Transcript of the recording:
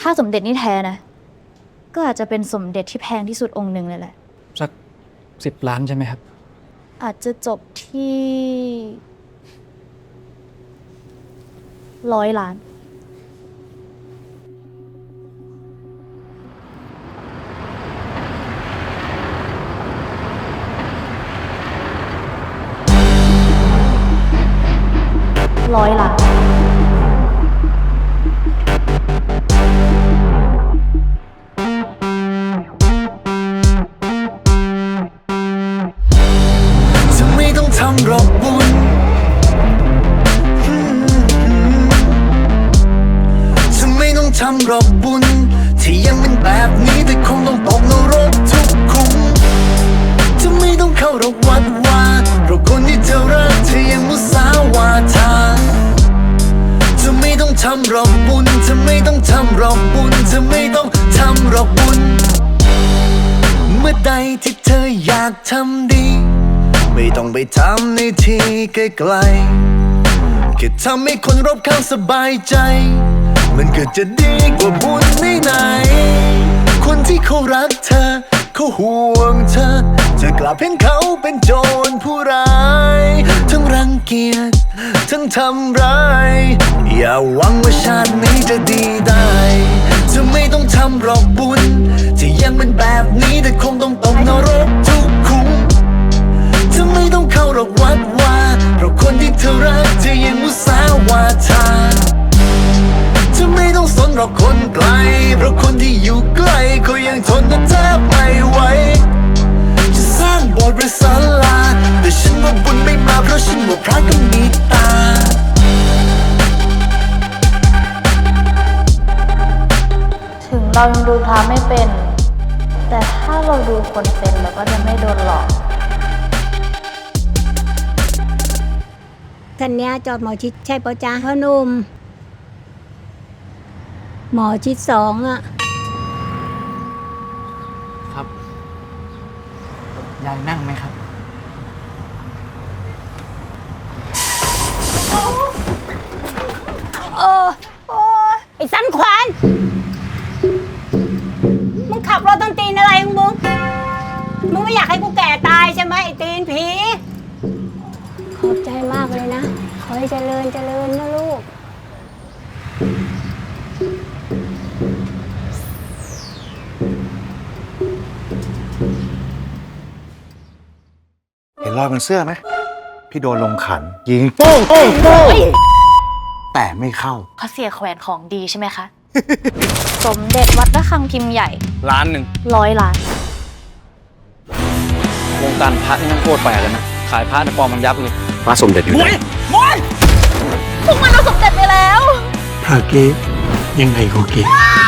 ถ้าสมเด็จนี่แท้นะ ก็อาจจะเป็นสมเด็จที่แพงที่สุดองค์หนึ่งเลยแหละ สักสิบล้านใช่ไหมครับ อาจจะจบที่ร้อยล้าน ร้อยล้าน ทำรอกบุญจะไม่ต้องทำรอกบุญ ที่ยังเป็นแบบนี้แต่คงต้องตกนรกทุกคุมจะไม่ต้องเข้ารอกวัดวาเพราะคนที่เธอรักเธอยังมุสาวาทาจะไม่ต้องทำรอกบุญจะไม่ต้องทำรอกบุญจะไม่ต้องทำรอกบุญ เมื่อใดที่เธออยากทำดี ไม่ต้องไปทำในที่ไกลๆแค่ทำให้คนรอบข้างสบายใจ มันก็จะดีกว่าบุญไหนๆคนที่เขารักเธอ เขาห่วงเธอ จะกลับเห็นเขาเป็นโจรผู้ร้าย ทั้งรังเกียจทั้งทำร้าย อย่าหวังว่าชาตินี้จะดีได้จะไม่ต้องทำหรอกบุญที่ยังเป็นแบบนี้แต่คงต้องตกน มุสาวาทาจะไม่ต้องสนหรอกคนไกล เพราะคนที่อยู่ใกล้เขายังทนแทบไม่ไหวจะสร้างโบสถ์หรือศาลาแต่ฉันว่าบุญไม่มาเพราะฉันว่าพระก็มีตาถึงเรายังดูพระไม่เป็น แต่ถ้าเราดูคนเป็นเราก็จะไม่โดนหลอก ท่านเนี้ยจอดหมอชิดใช่ปะจ๊ะพ่อหนุ่ม หมอชิดสองอะครับ ยายนั่งไหมครับโอ้โอ้ไอ้สันขวาน ขอให้เจริญเจริญนะลูก เห็นรอยบนเสื้อไหม พี่โดนลงขัน ยิงโป้งโป้งโป้งแต่ไม่เข้า เขาเสียแขวนของดีใช่ไหมคะ สมเด็จวัดระฆังพิมพ์ใหญ่ล้านหนึ่งร้อยล้าน วงการพระนี่มันโคตรแปลกเลยนะ ขายพระในปลอมมันยับเลยพระสมเด็จอยู่ไหน พวกมันเอาสมเด็จไระเกยังไงก็เก